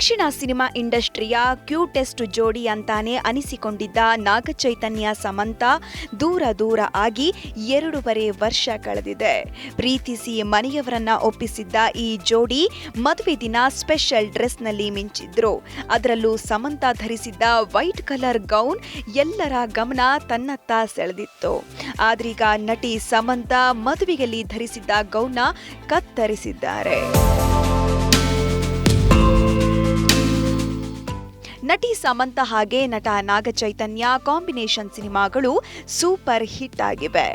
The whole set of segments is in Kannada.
ದಕ್ಷಿಣ ಸಿನಿಮಾ ಇಂಡಸ್ಟ್ರಿಯ ಕ್ಯೂಟೆಸ್ಟ್ ಜೋಡಿ ಅಂತಾನೆ ಅನಿಸಿಕೊಂಡಿದ್ದ ನಾಗಚೈತನ್ಯ ಸಮಂತ ದೂರ ದೂರ ಆಗಿ ಎರಡೂವರೆ ವರ್ಷ ಕಳೆದಿದೆ. ಪ್ರೀತಿಸಿ ಮನೆಯವರನ್ನ ಒಪ್ಪಿಸಿದ್ದ ಈ ಜೋಡಿ ಮದುವೆ ದಿನ ಸ್ಪೆಷಲ್ ಡ್ರೆಸ್ನಲ್ಲಿ ಮಿಂಚಿದ್ರು. ಅದರಲ್ಲೂ ಸಮಂತ ಧರಿಸಿದ್ದ ವೈಟ್ ಕಲರ್ ಗೌನ್ ಎಲ್ಲರ ಗಮನ ತನ್ನತ್ತ ಸೆಳೆದಿತ್ತು. ಆದ್ರೀಗ ನಟಿ ಸಮಂತ ಮದುವೆಯಲ್ಲಿ ಧರಿಸಿದ್ದ ಗೌನ್ನ ಕತ್ತರಿಸಿದ್ದಾರೆ. ನಟಿ ಸಮಂತ ಹಾಗೆ ನಟ ನಾಗಚೈತನ್ಯ ಕಾಂಬಿನೇಷನ್ ಸಿನಿಮಾಗಳು ಸೂಪರ್ ಹಿಟ್ ಆಗಿವೆ.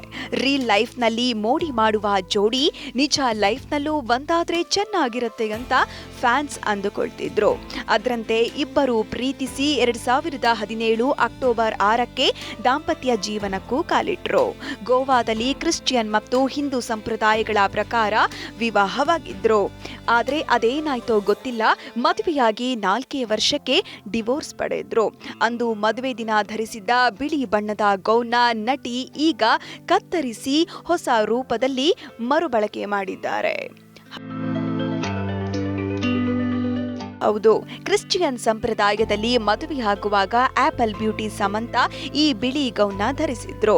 ರೀಲ್ ಲೈಫ್ನಲ್ಲಿ ಮೋಡಿ ಮಾಡುವ ಜೋಡಿ ನಿಜ ಲೈಫ್ನಲ್ಲೂ ಒಂದಾದ್ರೆ ಚೆನ್ನಾಗಿರುತ್ತೆ ಅಂತ ಫ್ಯಾನ್ಸ್ ಅಂದುಕೊಳ್ತಿದ್ರು. ಅದರಂತೆ ಇಬ್ಬರು ಪ್ರೀತಿಸಿ ಎರಡ್ ಸಾವಿರದ ಹದಿನೇಳು ಅಕ್ಟೋಬರ್ ಆರಕ್ಕೆ ದಾಂಪತ್ಯ ಜೀವನಕ್ಕೂ ಕಾಲಿಟ್ರು. ಗೋವಾದಲ್ಲಿ ಕ್ರಿಶ್ಚಿಯನ್ ಮತ್ತು ಹಿಂದೂ ಸಂಪ್ರದಾಯಗಳ ಪ್ರಕಾರ ವಿವಾಹವಾಗಿದ್ರು. ಆದ್ರೆ ಅದೇನಾಯ್ತೋ ಗೊತ್ತಿಲ್ಲ, ಮದುವೆಯಾಗಿ ನಾಲ್ಕೇ ವರ್ಷಕ್ಕೆ ಡಿವೋರ್ಸ್ ಪಡೆದ್ರು. ಅಂದು ಮದುವೆ ದಿನ ಧರಿಸಿದ್ದ ಬಿಳಿ ಬಣ್ಣದ ಗೌನ ನಟಿ ಈಗ ಕತ್ತರಿಸಿ ಹೊಸ ರೂಪದಲ್ಲಿ ಮರುಬಳಕೆ ಮಾಡಿದ್ದಾರೆ. ಹೌದು. ಕ್ರಿಶ್ಚಿಯನ್ ಸಂಪ್ರದಾಯದಲ್ಲಿ ಮದುವೆಯಾಗುವಾಗ ಆಪಲ್ ಬ್ಯೂಟಿ ಸಮಂತ ಈ ಬಿಳಿ ಗೌನ ಧರಿಸಿದ್ರು.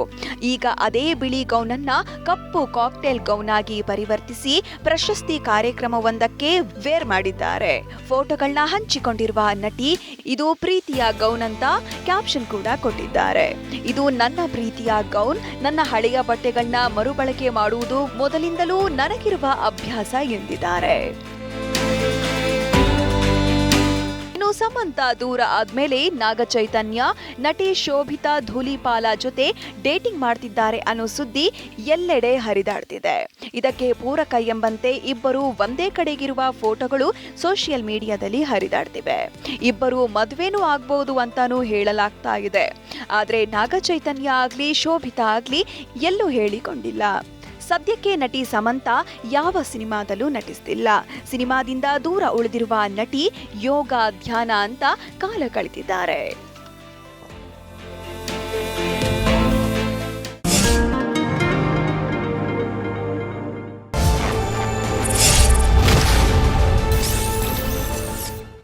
ಈಗ ಅದೇ ಬಿಳಿ ಗೌನನ್ನ ಕಪ್ಪು ಕಾಕ್ಟೇಲ್ ಗೌನಾಗಿ ಪರಿವರ್ತಿಸಿ ಪ್ರಶಸ್ತಿ ಕಾರ್ಯಕ್ರಮವೊಂದಕ್ಕೆ ವೇರ್ ಮಾಡಿದ್ದಾರೆ. ಫೋಟೋಗಳನ್ನ ಹಂಚಿಕೊಂಡಿರುವ ನಟಿ ಇದು ಪ್ರೀತಿಯ ಗೌನ್ ಅಂತ ಕ್ಯಾಪ್ಷನ್ ಕೂಡ ಕೊಟ್ಟಿದ್ದಾರೆ. ಇದು ನನ್ನ ಪ್ರೀತಿಯ ಗೌನ್, ನನ್ನ ಹಳೆಯ ಬಟ್ಟೆಗಳನ್ನ ಮರುಬಳಕೆ ಮಾಡುವುದು ಮೊದಲಿಂದಲೂ ನನಗಿರುವ ಅಭ್ಯಾಸ ಎಂದಿದ್ದಾರೆ. ಇನ್ನು ಸಮಂತ ದೂರ ಆದ್ಮೇಲೆ ನಾಗಚೈತನ್ಯ ನಟಿ ಶೋಭಿತಾ ಧೂಲಿಪಾಲ ಜೊತೆ ಡೇಟಿಂಗ್ ಮಾಡ್ತಿದ್ದಾರೆ ಅನ್ನೋ ಸುದ್ದಿ ಎಲ್ಲೆಡೆ ಹರಿದಾಡ್ತಿದೆ. ಇದಕ್ಕೆ ಪೂರಕ ಎಂಬಂತೆ ಇಬ್ಬರು ಒಂದೇ ಕಡೆಗಿರುವ ಫೋಟೋಗಳು ಸೋಷಿಯಲ್ ಮೀಡಿಯಾದಲ್ಲಿ ಹರಿದಾಡ್ತಿವೆ. ಇಬ್ಬರು ಮದುವೆನೂ ಆಗ್ಬೋದು ಅಂತಾನೂ ಹೇಳಲಾಗ್ತಾ ಇದೆ. ಆದ್ರೆ ನಾಗಚೈತನ್ಯ ಆಗಲಿ, ಶೋಭಿತಾ ಆಗಲಿ ಎಲ್ಲೂ ಹೇಳಿಕೊಂಡಿಲ್ಲ. ಸದ್ಯಕ್ಕೆ ನಟಿ ಸಮಂತ ಯಾವ ಸಿನಿಮಾದಲ್ಲೂ ನಟಿಸ್ತಿಲ್ಲ. ಸಿನಿಮಾದಿಂದ ದೂರ ಉಳಿದಿರುವ ನಟಿ ಯೋಗ ಧ್ಯಾನ ಅಂತ ಕಾಲ ಕಳೆದಿದ್ದಾರೆ.